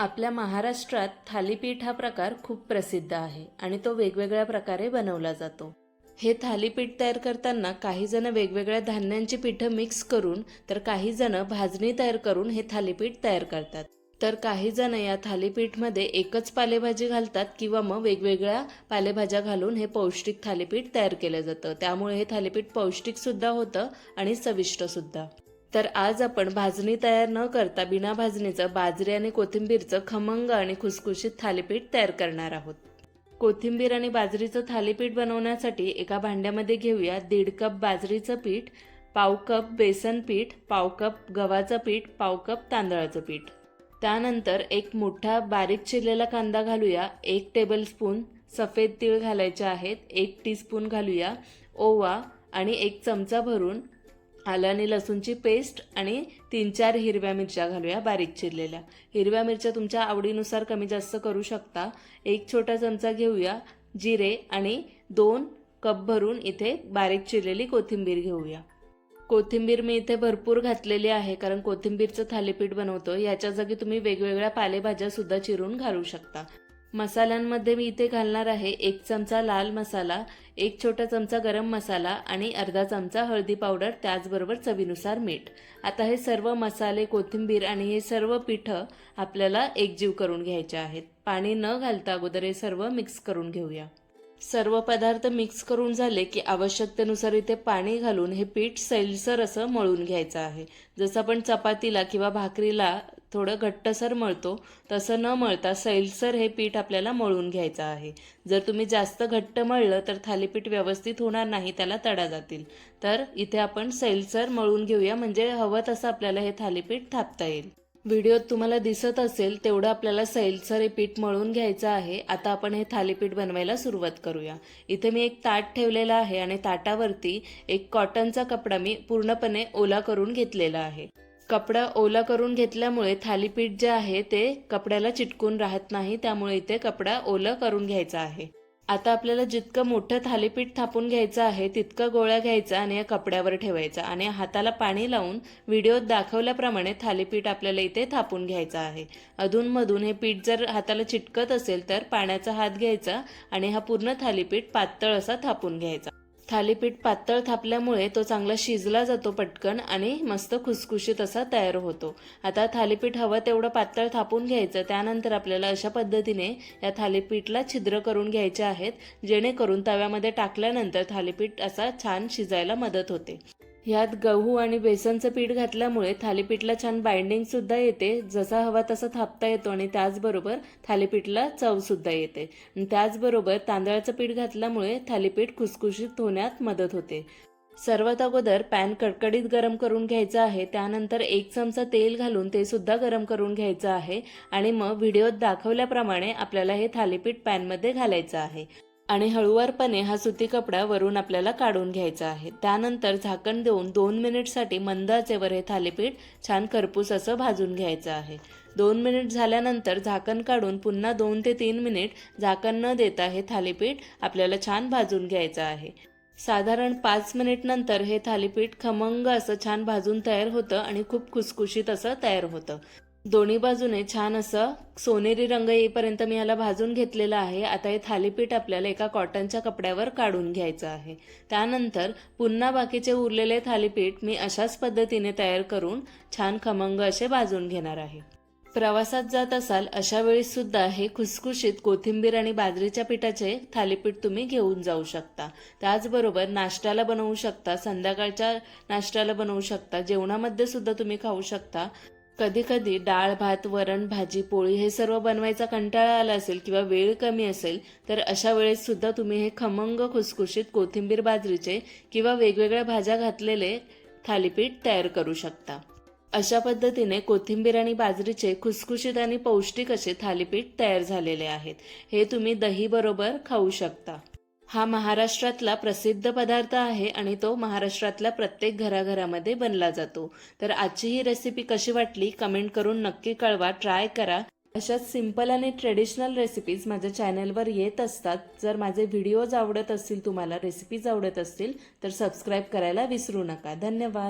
आपल्या महाराष्ट्रात थालीपीठ हा प्रकार खूप प्रसिद्ध आहे आणि तो वेगवेगळ्या प्रकारे बनवला जातो. हे थालीपीठ तयार करताना काही जण वेगवेगळ्या धान्यांची पिठं मिक्स करून तर काही जण भाजणी तयार करून हे थालीपीठ तयार करतात. तर काही जण या थालीपीठमध्ये एकच पालेभाजी घालतात किंवा मग वेगवेगळ्या पालेभाज्या घालून हे पौष्टिक थालीपीठ तयार केलं जातं. त्यामुळे हे थालीपीठ पौष्टिकसुद्धा होतं आणि चविष्टसुद्धा. तर आज आपण भाजणी तयार न करता बिना भाजणीचं बाजरी आणि कोथिंबीरचं खमंग आणि खुसखुशीत थालीपीठ तयार करणार आहोत. कोथिंबीर आणि बाजरीचं थालीपीठ बनवण्यासाठी एका भांड्यामध्ये घेऊया दीड कप बाजरीचं पीठ पाव कप बेसन पीठ पाव कप गव्हाचं पीठ पाव कप तांदळाचं पीठ. त्यानंतर एक मोठा बारीक चिरलेला कांदा घालूया एक टेबलस्पून सफेद तीळ घालायचे आहेत एक टीस्पून घालूया ओवा आणि एक चमचा भरून आलं आणि लसूणची पेस्ट आणि तीन चार हिरव्या मिरच्या घालूया बारीक चिरलेल्या. हिरव्या मिरच्या तुमच्या आवडीनुसार कमी जास्त करू शकता. एक छोटा चमचा घेऊया जिरे आणि दोन कप भरून इथे बारीक चिरलेली कोथिंबीर घेऊया. कोथिंबीर मी इथे भरपूर घातलेली आहे कारण कोथिंबीरचं थालीपीठ बनवतो याच्या जागी तुम्ही वेगवेगळ्या पालेभाज्या सुद्धा चिरून घालू शकता. मसाल्यांमध्ये मी इथे घालणार आहे एक चमचा लाल मसाला एक छोटा चमचा गरम मसाला आणि अर्धा चमचा हळदी पावडर त्याचबरोबर चवीनुसार मीठ. आता हे सर्व मसाले कोथिंबीर आणि हे सर्व पिठं आपल्याला एकजीव करून घ्यायचे आहेत. पाणी न घालता अगोदर हे सर्व मिक्स करून घेऊया. सर्व पदार्थ मिक्स करून झाले की आवश्यकतेनुसार इथे पाणी घालून हे पीठ सैलसर असं मळून घ्यायचं आहे. जसं आपण चपातीला किंवा भाकरीला थोडं घट्टसर मळतो. तसं न मळता सैलसर हे पीठ आपल्याला मळून घ्यायचं आहे. जर तुम्ही जास्त घट्ट मळलं तर थालीपीठ व्यवस्थित होणार नाही त्याला तडा जातील. तर इथे आपण सैलसर मळून घेऊया म्हणजे हवं तसं आपल्याला हे थालीपीठ थापता येईल. व्हिडिओत तुम्हाला दिसत असेल तेवढं आपल्याला सैलसर हे पीठ मळून घ्यायचं आहे. आता आपण हे थालीपीठ बनवायला सुरुवात करूया. इथे मी एक ताट ठेवलेलं आहे आणि ताटावरती एक कॉटनचा कपडा मी पूर्णपणे ओला करून घेतलेला आहे. कपडा ओला करून घेतल्यामुळे थालीपीठ जे आहे ते कपड्याला चिटकून राहत नाही त्यामुळे इथे कपडा ओलं करून घ्यायचा आहे. आता आपल्याला जितकं मोठं थालीपीठ थापून घ्यायचं आहे तितकं गोळ्या घ्यायचा आणि या कपड्यावर ठेवायचा आणि हाताला पाणी लावून व्हिडिओत दाखवल्याप्रमाणे थालीपीठ आपल्याला इथे थापून घ्यायचं आहे. अधूनमधून हे पीठ जर हाताला चिटकत असेल तर पाण्याचा हात घ्यायचा आणि हा पूर्ण थालीपीठ पातळ असा थापून घ्यायचा. थालीपीठ पातळ थापल्यामुळे तो चांगला शिजला जातो पटकन आणि मस्त खुसखुशीत असा तयार होतो. आता थालीपीठ हवं तेवढं पातळ थापून घ्यायचं. त्यानंतर आपल्याला अशा पद्धतीने या थालीपीठला छिद्र करून घ्यायचे आहेत जेणेकरून तव्यामध्ये टाकल्यानंतर थालीपीठ असा छान शिजायला मदत होते. ह्यात गहू आणि बेसनचं पीठ घातल्यामुळे थालीपीठला छान बाइंडिंग सुद्धा येते. जसा हवा तसा थापता येतो आणि त्याचबरोबर थालीपीठला चव सुद्धा येते. त्याचबरोबर तांदळाचं पीठ घातल्यामुळे थालीपीठ खुसखुशीत होण्यात मदत होते. सर्वात अगोदर पॅन कडकडीत गरम करून घ्यायचं आहे. त्यानंतर एक चमचा तेल घालून ते सुद्धा गरम करून घ्यायचं आहे. आणि मग व्हिडिओत दाखवल्याप्रमाणे आपल्याला हे थालीपीठ पॅनमध्ये घालायचं आहे. आणि हळूवारपणे हा सुती कपडा वरून आपल्याला काढून घ्यायचा आहे. त्यानंतर झाकण देऊन दोन मिनिटसाठी मंद आचेवर हे थालीपीठ छान खरपूस असं भाजून घ्यायचं आहे. दोन मिनिट झाल्यानंतर झाकण काढून पुन्हा दोन ते तीन मिनिट झाकण न देता हे थालीपीठ आपल्याला छान भाजून घ्यायचं आहे. साधारण पाच मिनिट नंतर हे थालीपीठ खमंग असं छान भाजून तयार होतं आणि खूप खुसखुशीत असं तयार होतं. दोन्ही बाजूने छान असं सोनेरी रंग येईपर्यंत मी ह्याला भाजून घेतलेलं आहे. आता हे थालीपीठ आपल्याला एका कॉटनच्या कपड्यावर काढून घ्यायचं आहे. त्यानंतर पुन्हा बाकीचे उरलेले थालीपीठ मी अशाच पद्धतीने तयार करून छान खमंग असे भाजून घेणार आहे. प्रवासात जात असाल अशा वेळी सुद्धा हे खुसखुशीत कोथिंबीर आणि बाजरीच्या पिठाचे थालीपीठ तुम्ही घेऊन जाऊ शकता. त्याचबरोबर नाश्त्याला बनवू शकता संध्याकाळच्या नाश्त्याला बनवू शकता जेवणामध्ये सुद्धा तुम्ही खाऊ शकता. कधी कधी डाळ भात वरण भाजी पोळी हे सर्व बनवायचा कंटाळा आला असेल किंवा वेळ कमी असेल तर अशा वेळेस सुद्धा तुम्ही हे खमंग खुसखुशीत कोथिंबीर बाजरीचे किंवा वेगवेगळ्या भाज्या घातलेले थालीपीठ तयार करू शकता. अशा पद्धतीने कोथिंबीर आणि बाजरीचे खुसखुशीत आणि पौष्टिक असे थालीपीठ तयार झालेले आहेत. हे तुम्ही दही बरोबर खाऊ शकता. हा महाराष्ट्रातला प्रसिद्ध पदार्थ आहे आणि तो महाराष्ट्रातल्या प्रत्येक घराघरामध्ये बनला जातो. तर आजची ही रेसिपी कशी वाटली कमेंट करून नक्की कळवा ट्राय करा. अशाच सिंपल आणि ट्रेडिशनल रेसिपीज माझ्या चॅनलवर येत असतात. जर माझे व्हिडिओज आवडत असतील तुम्हाला रेसिपीज आवडत असतील तर सबस्क्राईब करायला विसरू नका. धन्यवाद.